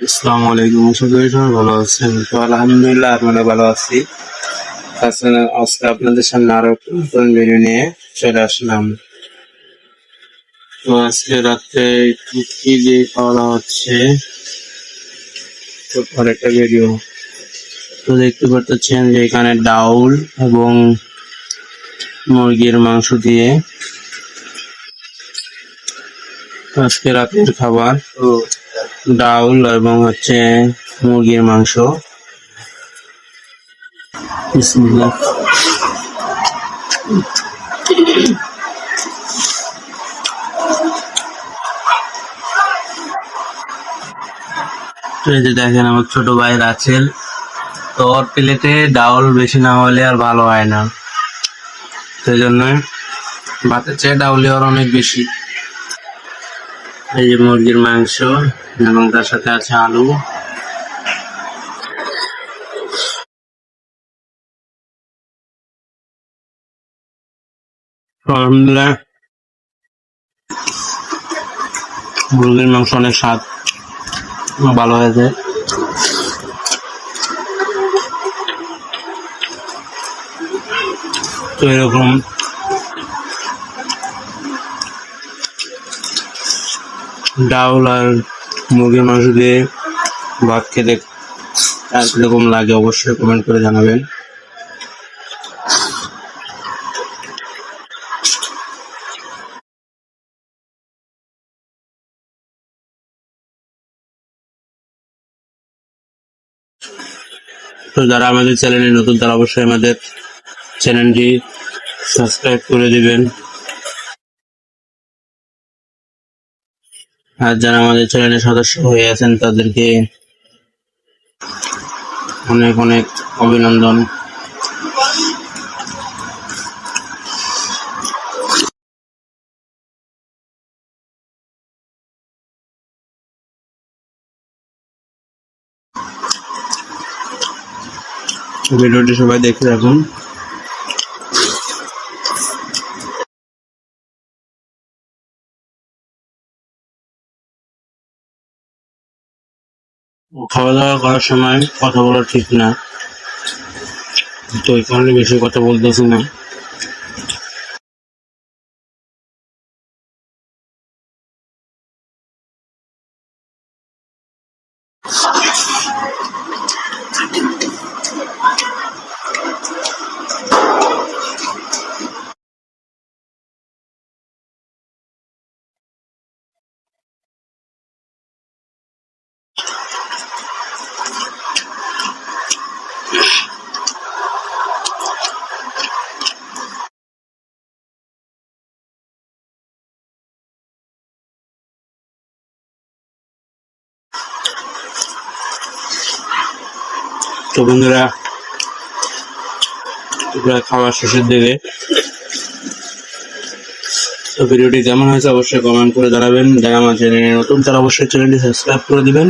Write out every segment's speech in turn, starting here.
আসসালামু আলাইকুম, আশা ভালো আছেন। তো আলহামদুলিল্লাহ আপনারা ভালো আছি। আজকে আপনাদের সামনে আরও নতুন ভিডিও নিয়ে চলে আসলাম। তো আজকে রাত্রে কি দিয়ে খাওয়া হচ্ছে? তো একটা ভিডিও তো দেখতে পাচ্ছেন যে এখানে ডাউল এবং মুরগির মাংস দিয়ে আজকে রাতের খাবার। তো ডাউল এবং হচ্ছে মুরগির মাংস। দেখেন আমার ছোট ভাই রাছেল। তো ওর প্লেটে ডাউল বেশি না হলে আর ভালো হয় না। সেই জন্য ভাতের চেয়ে ডাউলে ওর অনেক বেশি। এই যে মুরগির মাংস এবং তার সাথে আছে আলু। মুরগির মাংস অনেক স্বাদ, ভালো হয়েছে তো এরকম ডাউল আর মুরগির মাংস দিয়ে ভাত খেতে আর কীরকম লাগে অবশ্যই কমেন্ট করে জানাবেন। তো যারা আমাদের চ্যানেলে নতুন, তারা অবশ্যই আমাদের চ্যানেলটি সাবস্ক্রাইব করে দিবেন। আর যারা আমাদের চ্যানেলের সদস্য হয়ে আছেন, তাদেরকে অনেক অনেক অভিনন্দন। ভিডিওটি সবাই দেখে রাখুন। খাওয়া দাওয়া করার সময় কথা বলা ঠিক না। তো এই কারণে বেশি কথা বলতেছি না। তো বন্ধুরা প্রায় খাওয়ার শেষের দিকে। তো ভিডিওটি কেমন হয়েছে, অবশ্যই কমেন্ট করে জানাবেন। যারা আমার চ্যানেলে নতুন, তারা অবশ্যই চ্যানেলটি সাবস্ক্রাইব করে দিবেন।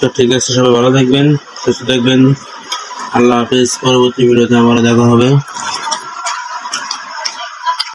তো ঠিক আছে, সবাই ভালো থাকবেন, সুস্থ থাকবেন। আল্লাহ হাফিজ, পরবর্তী ভিডিওতে আবার দেখা হবে।